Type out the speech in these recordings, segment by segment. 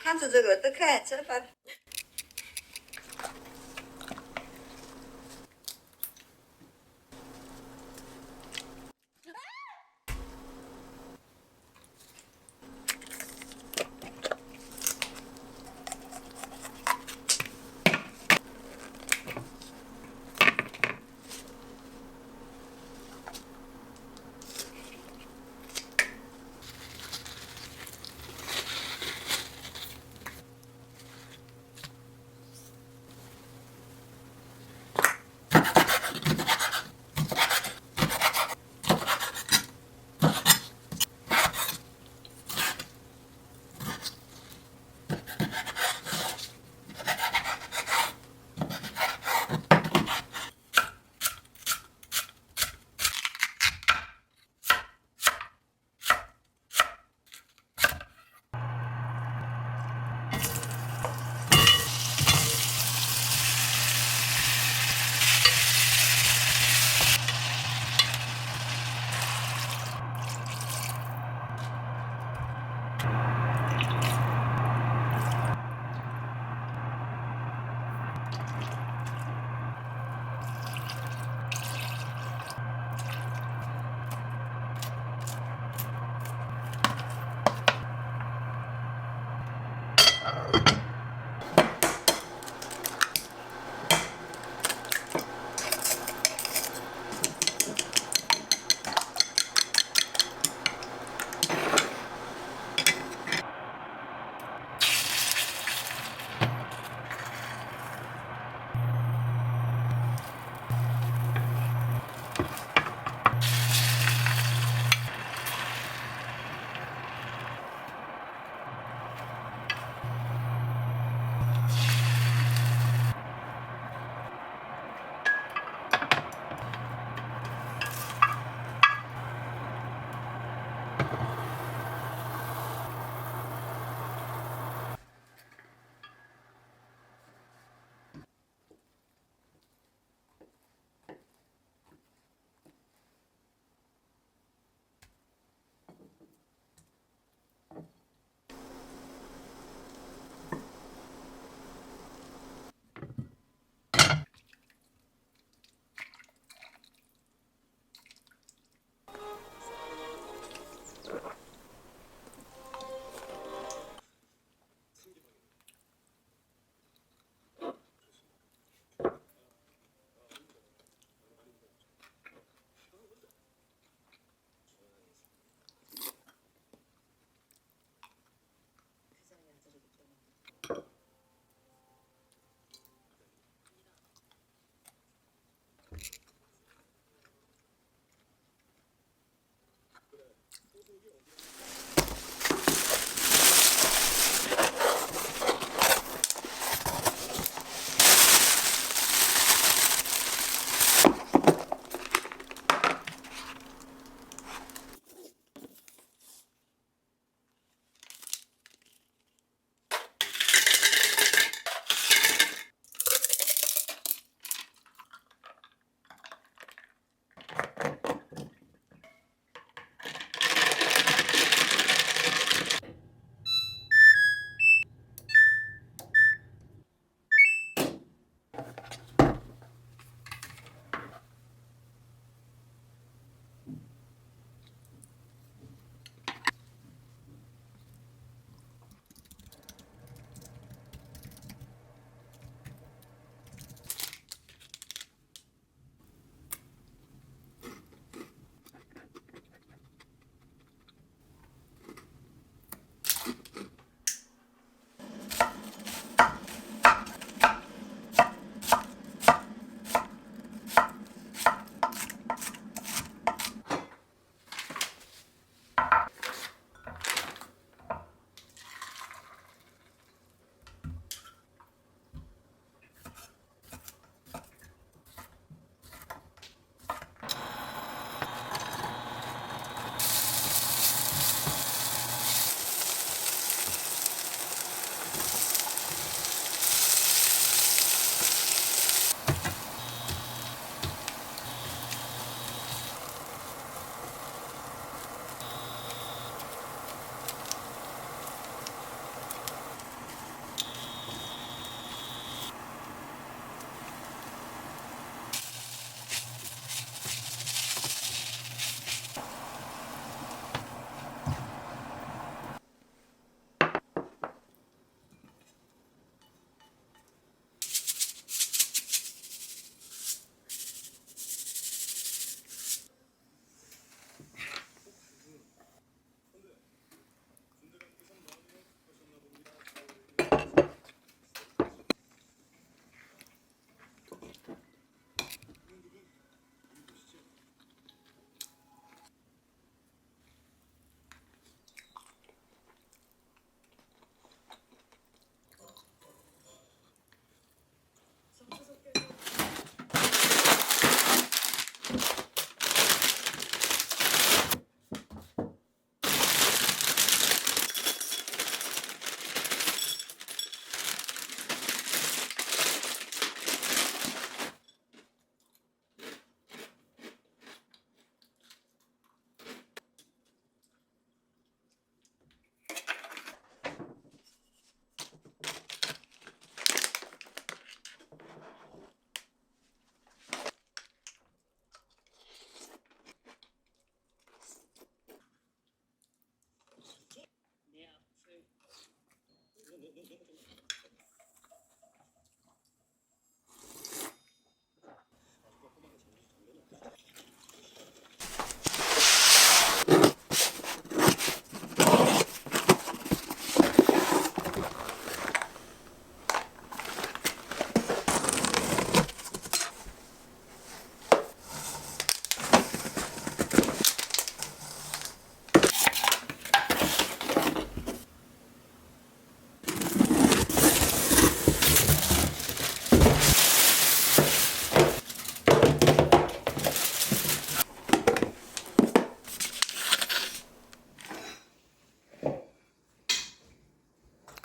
看着这个都看，这把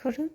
করুন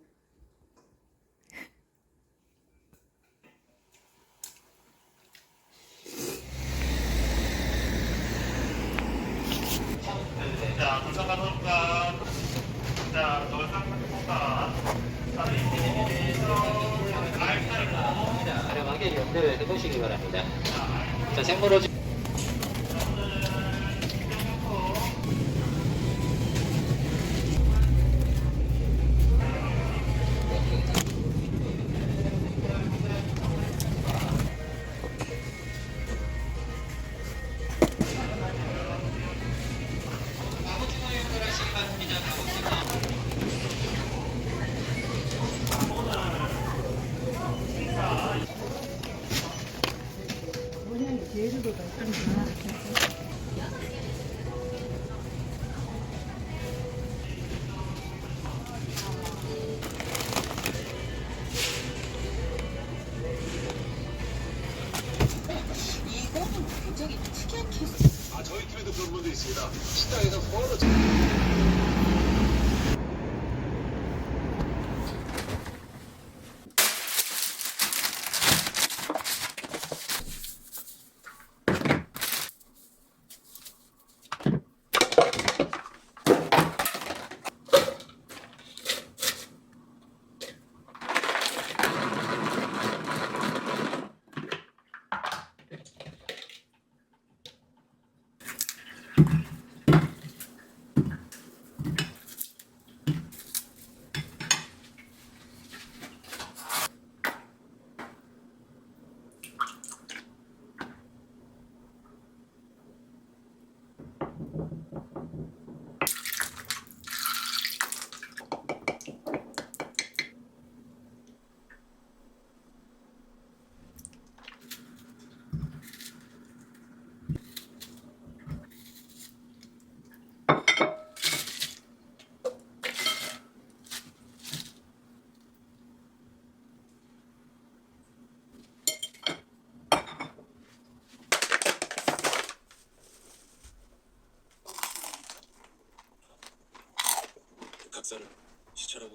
역사를 시찰하고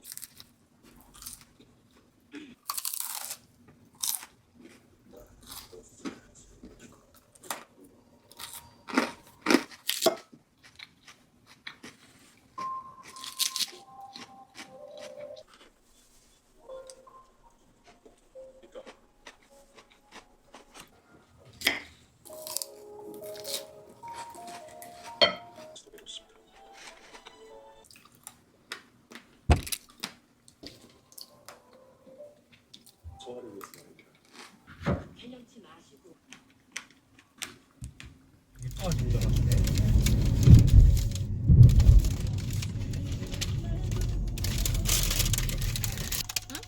응?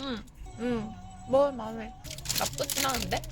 응. 응. 마음에 나쁘진 않은데?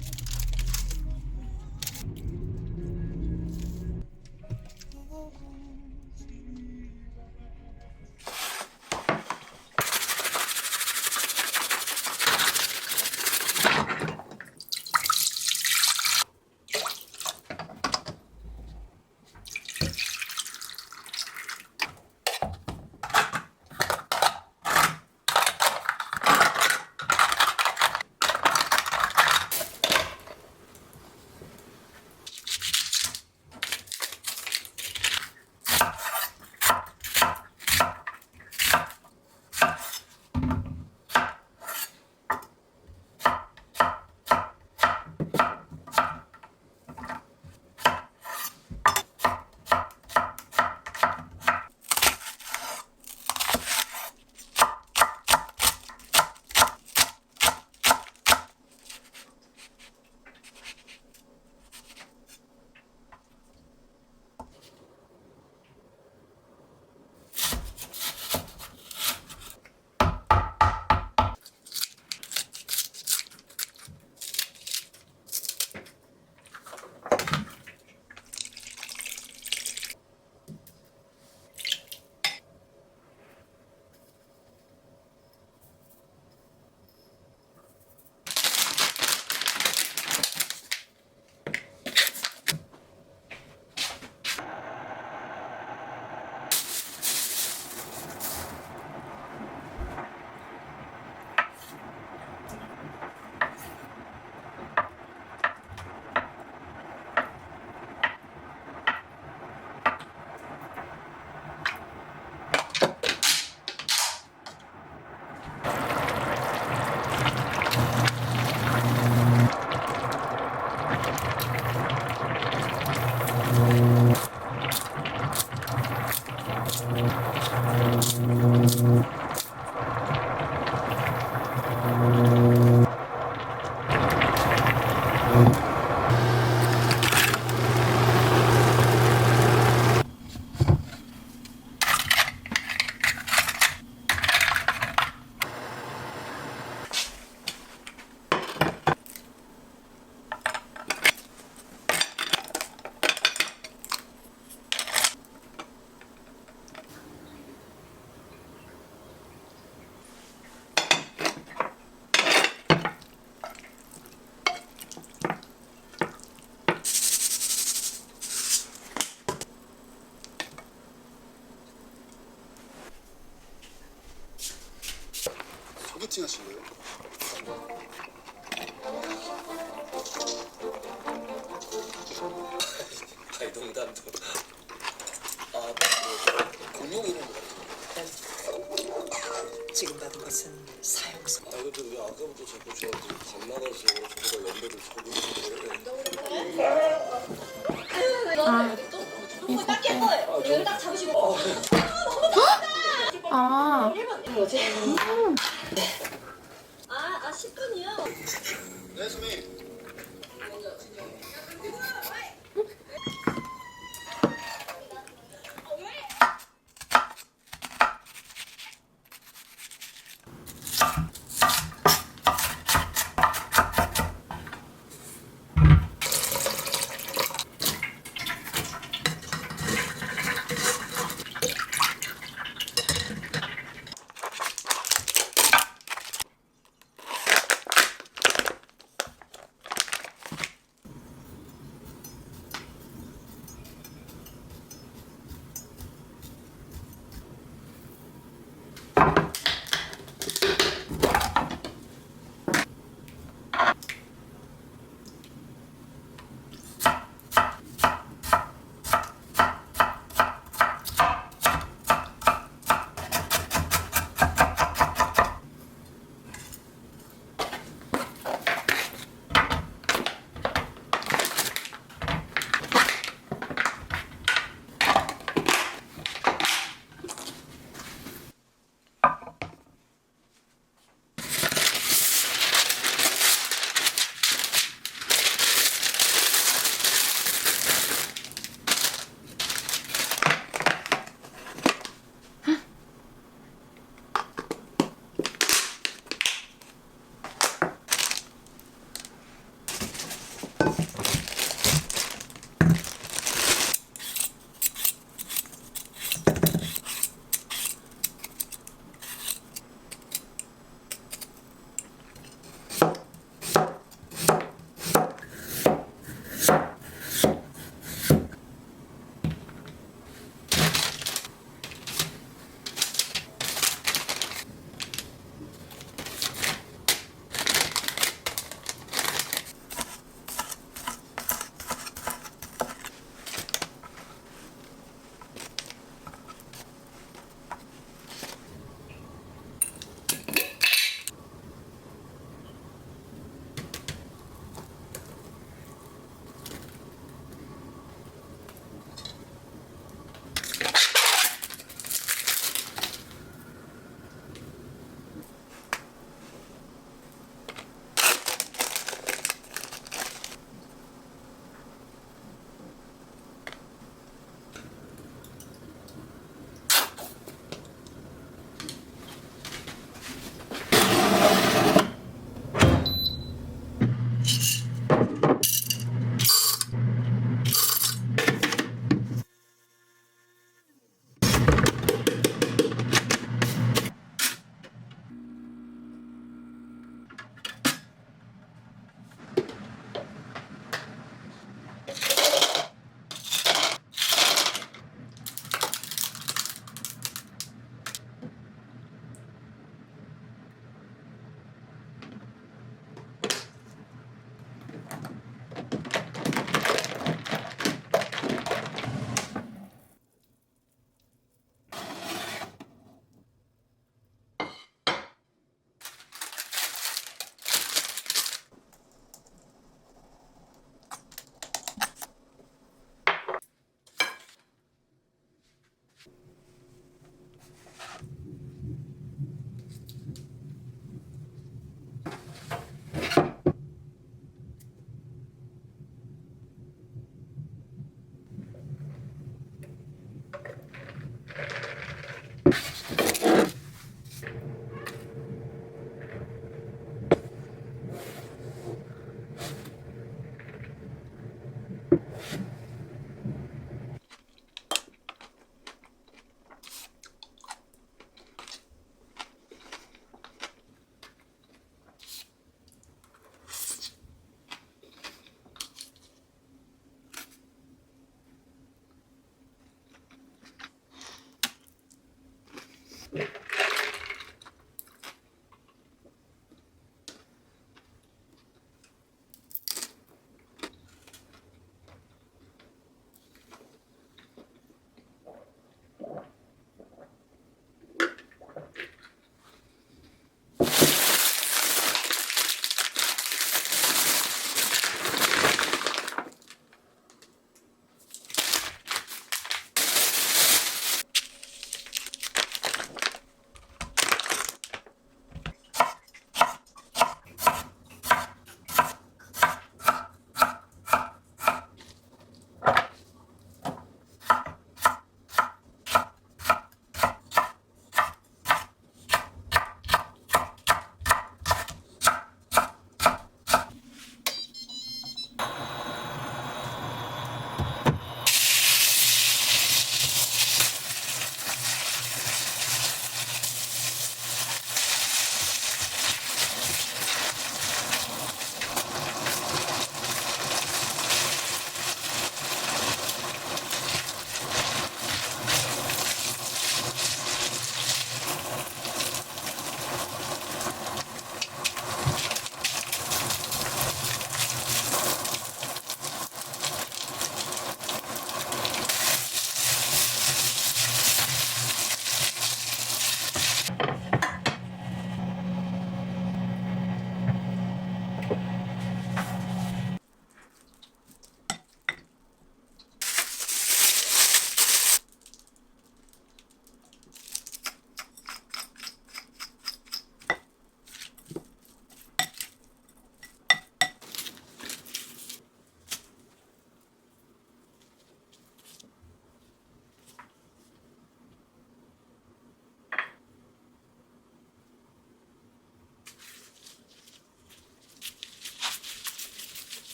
하신 거예요? 아니 농담도 아 뭐, 공룡 이런 거 지금 받은 것은 사용성. 아 근데 왜 아까부터 자꾸 저한테 반말하세요? 저보다 연배를 적으시 는데 아, 네 선배님